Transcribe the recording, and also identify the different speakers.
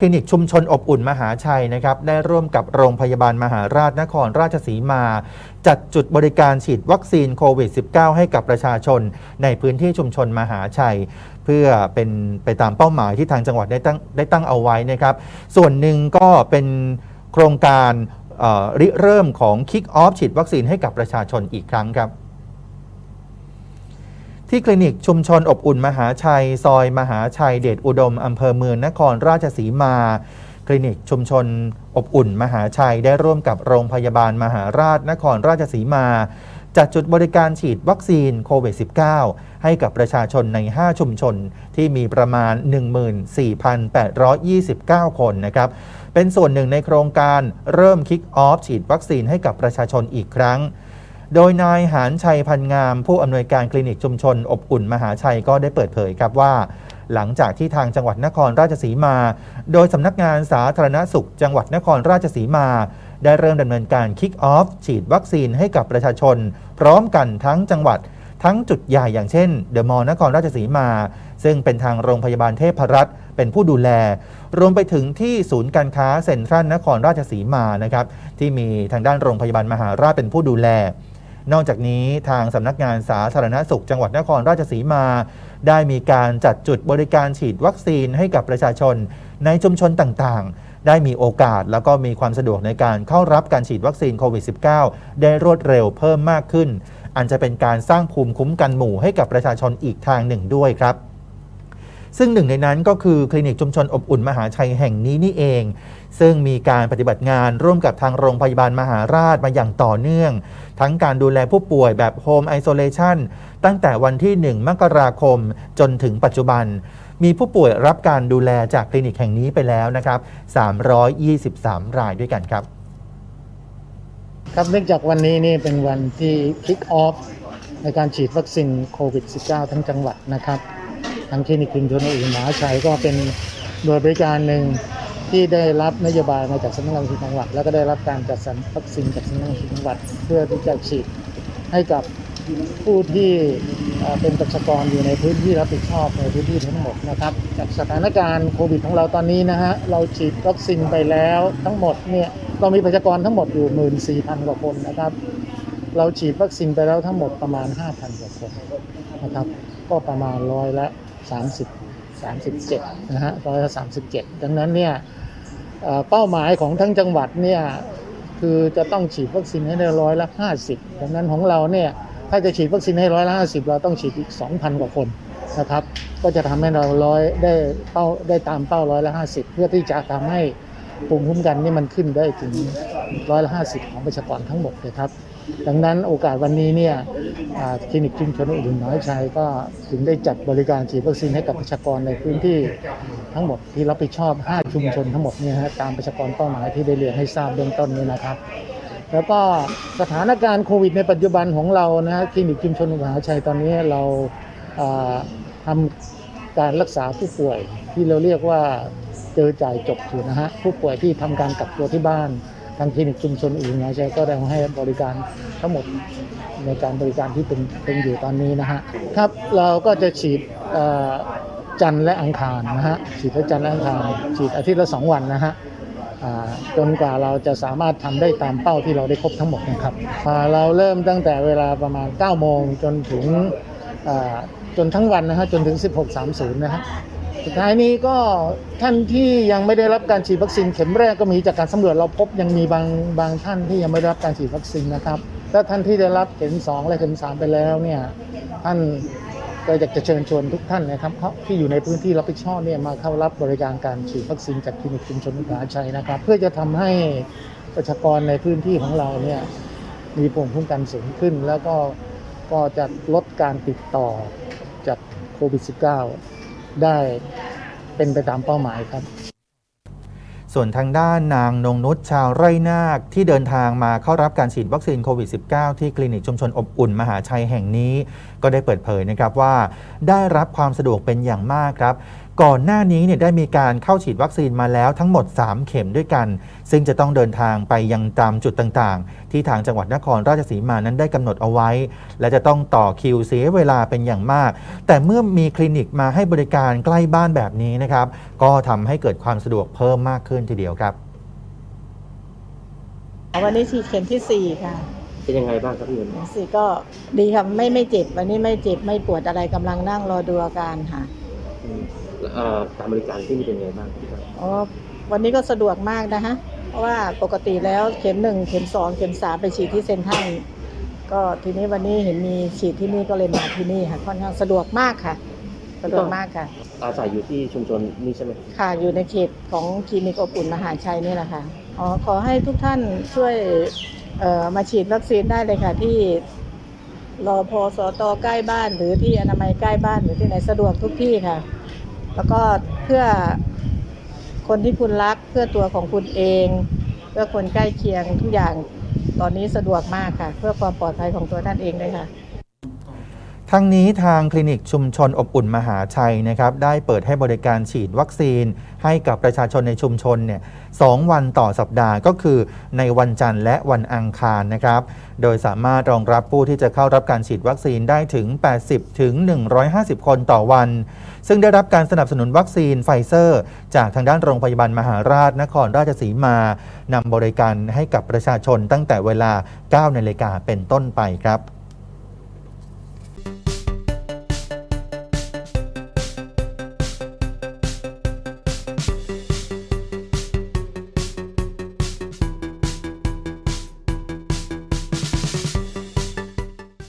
Speaker 1: คลินิกชุมชนอบอุ่นมหาชัยนะครับได้ร่วมกับโรงพยาบาลมหาราชนครราชสีมา จัดจุดบริการฉีดวัคซีนโควิด -19 ให้กับประชาชนในพื้นที่ชุมชนมหาชัย เพื่อเป็นไปตามเป้าหมายที่ทางจังหวัดได้ตั้งได้ตั้งเอาไว้นะครับ ส่วนหนึ่งก็เป็นโครงการเริเริ่มของ Kick Off ฉีดวัคซีนให้กับประชาชนอีกครั้งครับ ที่คลินิกชุมชนอบอุ่นมหาชัย ซอยมหาชัยเดชอุดม อำเภอเมืองนครราชสีมา คลินิกชุมชนอบอุ่น มหาชัยได้ร่วมกับโรงพยาบาลมหาราชนครราชสีมา จัดจุดบริการฉีดวัคซีนโควิด -19 ให้กับประชาชนใน 5 ชุมชนที่มีประมาณ 14,829 คนนะครับเป็นส่วนหนึ่งในโครงการเริ่มคิกออฟฉีดวัคซีนให้กับประชาชนอีกครั้ง โดยนายหานชัยพันงาม ผู้อำนวยการคลินิกชุมชน อบอุ่นมหาชัยก็ได้เปิดเผยครับว่า หลังจากที่ทางจังหวัดนครราชสีมา โดยสำนักงานสาธารณสุข จังหวัดนครราชสีมา ได้เริ่มดำเนินการคิกออฟฉีดวัคซีนให้กับประชาชน พร้อมกันทั้งจังหวัดทั้งจุดใหญ่อย่างเช่น เดอะมอลล์นครราชสีมา ซึ่งเป็นทางโรงพยาบาลเทพรัตน์เป็นผู้ดูแล รวมไปถึงที่ศูนย์การค้าเซ็นทรัลนครราชสีมานะครับที่มีทางด้านโรงพยาบาลมหาราชเป็นผู้ดูแล นอกจากนี้ทางสำนักงานสาธารณสุขจังหวัดนครราชสีมา ได้มีการจัดจุดบริการฉีดวัคซีนให้กับประชาชน ในชุมชนต่างๆ ได้มีโอกาสแล้วก็มีความสะดวกในการเข้ารับการฉีดวัคซีนโควิด -19 ได้รวดเร็วเพิ่มมากขึ้น อันจะเป็นการสร้างภูมิคุ้มกันหมู่ให้กับประชาชนอีกทางหนึ่งด้วยครับ ซึ่งหนึ่งในนั้นก็คือคลินิกชุมชนอบอุ่นมหาชัยแห่งนี้นี่เอง ซึ่งมีการปฏิบัติงานร่วมกับทางโรงพยาบาลมหาราชมาอย่างต่อเนื่อง ทั้งการดูแลผู้ป่วยแบบโฮมไอโซเลชันตั้งแต่วันที่ 1 มกราคมจนถึงปัจจุบัน มีผู้ป่วยรับการดูแลจากคลินิกแห่งนี้ไปแล้วนะครับ 323 รายด้วยกันครับ
Speaker 2: ครับเนื่องจากวันนี้นี่เป็นวันที่ kick off ในการฉีดวัคซีนโควิด -19 ทั้งจังหวัดนะครับ ทางคลินิกชุมชนอื่นมหาชัยก็เป็นหน่วยบริการหนึ่งที่ได้รับนโยบายมาจากสำนักงานจังหวัด แล้วก็ได้รับการจัดสรรวัคซีนจากสำนักงานจังหวัด เพื่อที่จะฉีดให้กับผู้ที่เอ่อเป็นประชากรอยู่ในพื้นที่รับผิดชอบในพื้นที่ทั้งหมดนะครับ จากสถานการณ์โควิดของเราตอนนี้นะฮะเราฉีดวัคซีนไปแล้วทั้งหมดเนี่ยเรามีประชากรทั้งหมดอยู่ 14,000 กว่าคนนะครับ เราฉีดวัคซีนไปแล้วทั้งหมดประมาณ 5,000 กว่าคนนะครับ ก็ประมาณร้อยละ 30 37นะฮะร้อยละ37 ดังนั้นเนี่ยเป้าหมายของทั้งจังหวัดเนี่ยคือจะต้องฉีดวัคซีนให้ได้ร้อยละ 50 ดังนั้นของเราเนี่ยถ้าจะฉีดวัคซีนให้ร้อยละ 50 เราต้องฉีดอีก 2,000 กว่าคนนะครับ ก็จะทำให้เราร้อยได้เป้าได้ตามเป้าร้อยละ 50 เพื่อที่จะทำให้ภูมิคุ้มกันนี่มันขึ้นได้ถึงร้อยละ 50 ของประชากรทั้งหมดเลยครับ ดังนั้นโอกาสวันนี้เนี่ยคลินิกชุมชนอุ่นน้อยชัยก็ถึงได้จัดบริการฉีดวัคซีนให้กับประชากรในพื้นที่ทั้งหมดที่รับผิดชอบ 5 ชุมชนทั้งหมดเนี่ยฮะตามประชากรเป้าหมายที่ได้เรียนให้ทราบเบื้องต้นนี้นะครับ แล้วก็สถานการณ์โควิดในปัจจุบันของเรานะฮะคลินิกชุมชนมหาชัยตอนนี้เราอ่าทำการรักษาผู้ป่วยที่เราเรียกว่าเจอจ่ายจบอยู่นะฮะผู้ป่วยที่ทำการกักตัวที่บ้าน ทางคลินิกชุมชนอื่นนะใช่ก็ได้ให้บริการทั้งหมดในการบริการที่เป็นเป็นอยู่ตอนนี้นะฮะครับเราก็จะฉีดจันทร์และอังคารนะฮะฉีดทั้งจันทร์และอังคารฉีดอาทิตย์ละสองวันนะฮะจนกว่าเราจะสามารถทำได้ตามเป้าที่เราได้ครบทั้งหมดนะครับเราเริ่มตั้งแต่เวลาประมาณ9โมงจนถึงจนทั้งวันนะฮะจนถึง 16.30นะฮะ สุดท้ายนี้ก็ท่านที่ยังไม่ได้รับการฉีดวัคซีนเข็มแรกก็มีจากการสำรวจเราพบยังมีบางบางท่านที่ยังไม่ได้รับการฉีดวัคซีนนะครับและท่านที่ได้รับเข็มสองและเข็มสามไปแล้วเนี่ยท่านก็อยากจะเชิญชวนทุกท่านนะครับเขาที่อยู่ในพื้นที่รับผิดชอบเนี่ยมาเข้ารับบริการการฉีดวัคซีนจากคลินิกชุมชนมหาชัยนะครับ เพื่อจะทำให้ประชากรในพื้นที่ของเราเนี่ยมีภูมิคุ้มกันสูงขึ้น แล้วก็ก็จะลดการติดต่อจากโควิด -19 ได้เป็นไปตามเป้าหมายครับ
Speaker 1: ส่วนทางด้านนางนงนุชชาวไร่นาคที่เดินทางมาเข้ารับการฉีดวัคซีนโควิด -19 ที่คลินิกชุมชนอบอุ่นมหาชัยแห่งนี้ก็ได้เปิดเผยนะครับว่า ได้รับความสะดวกเป็นอย่างมากครับ ก่อนหน้านี้เนี่ยได้มีการเข้าฉีดวัคซีนมาแล้วทั้งหมด 3 เข็มด้วยกัน ซึ่งจะต้องเดินทางไปยังตามจุดต่างๆ ที่ทางจังหวัดนครราชสีมานั้นได้กำหนดเอาไว้ และจะต้องต่อคิวเสียเวลาเป็นอย่างมาก แต่เมื่อมีคลินิกมาให้บริการใกล้บ้านแบบนี้นะครับ ก็ทำให้เกิดความสะดวกเพิ่มมากขึ้นทีเดียวครับ
Speaker 3: วันนี้ฉีดเข็มที่สี่ค่ะ
Speaker 4: เป็นยังไงบ้างครับพี่เงิน
Speaker 3: เข็มสี่ก็ดีค่ะไม่ไม่เจ็บวันนี้ไม่เจ็บไม่ปวดอะไรกำลังนั่งรอดูอาการค่ะ
Speaker 4: อืมเอ่อการบริการที่นี่เป็นยังไงบ้างครับ
Speaker 3: อ๋อวันนี้ก็สะดวกมากนะฮะเพราะว่าปกติแล้วเข็มหนึ่งเข็มสองเข็มสามไปฉีดที่เซ็นทรัลก็ทีนี้วันนี้เห็นมีฉีดที่นี่ก็เลยมาที่นี่ค่ะค่อนข้างสะดวกมากค่ะ สะดวกมากค่ะ
Speaker 4: อาศัยอยู่ที่ชุมชนนี่ใช่ไหม
Speaker 3: ค่ะอยู่ในเขตของคลินิกอบอุ่นมหาชัยนี่แหละค่ะอ๋อขอให้ทุกท่านช่วย เอ่อมาฉีดวัคซีนได้เลยค่ะ ที่รอพอสตใกล้บ้าน หรือที่อนามัยใกล้บ้านหรือที่ไหนสะดวกทุกที่ค่ะ แล้วก็เพื่อคนที่คุณรักเพื่อตัวของคุณเอง เพื่อคนใกล้เคียงทุกอย่างตอนนี้สะดวกมากค่ะ เพื่อความปลอดภัยของตัวท่านเองเลยค่ะ
Speaker 1: ทั้งนี้ทางคลินิกชุมชนอบอุ่นมหาชัยนะครับได้เปิดให้บริการฉีดวัคซีน ให้กับประชาชนในชุมชนเนี่ยสองวันต่อสัปดาห์ก็คือในวันจันทร์และวันอังคารนะครับโดยสามารถรองรับผู้ที่จะเข้ารับการฉีดวัคซีนได้ถึง 80 ถึง 150 คนต่อวัน ซึ่งได้รับการสนับสนุนวัคซีนไฟเซอร์ จากทางด้านโรงพยาบาลมหาราชนครราชสีมานำบริการให้กับประชาชนตั้งแต่เวลา 9 นาฬิกาเป็นต้นไปครับ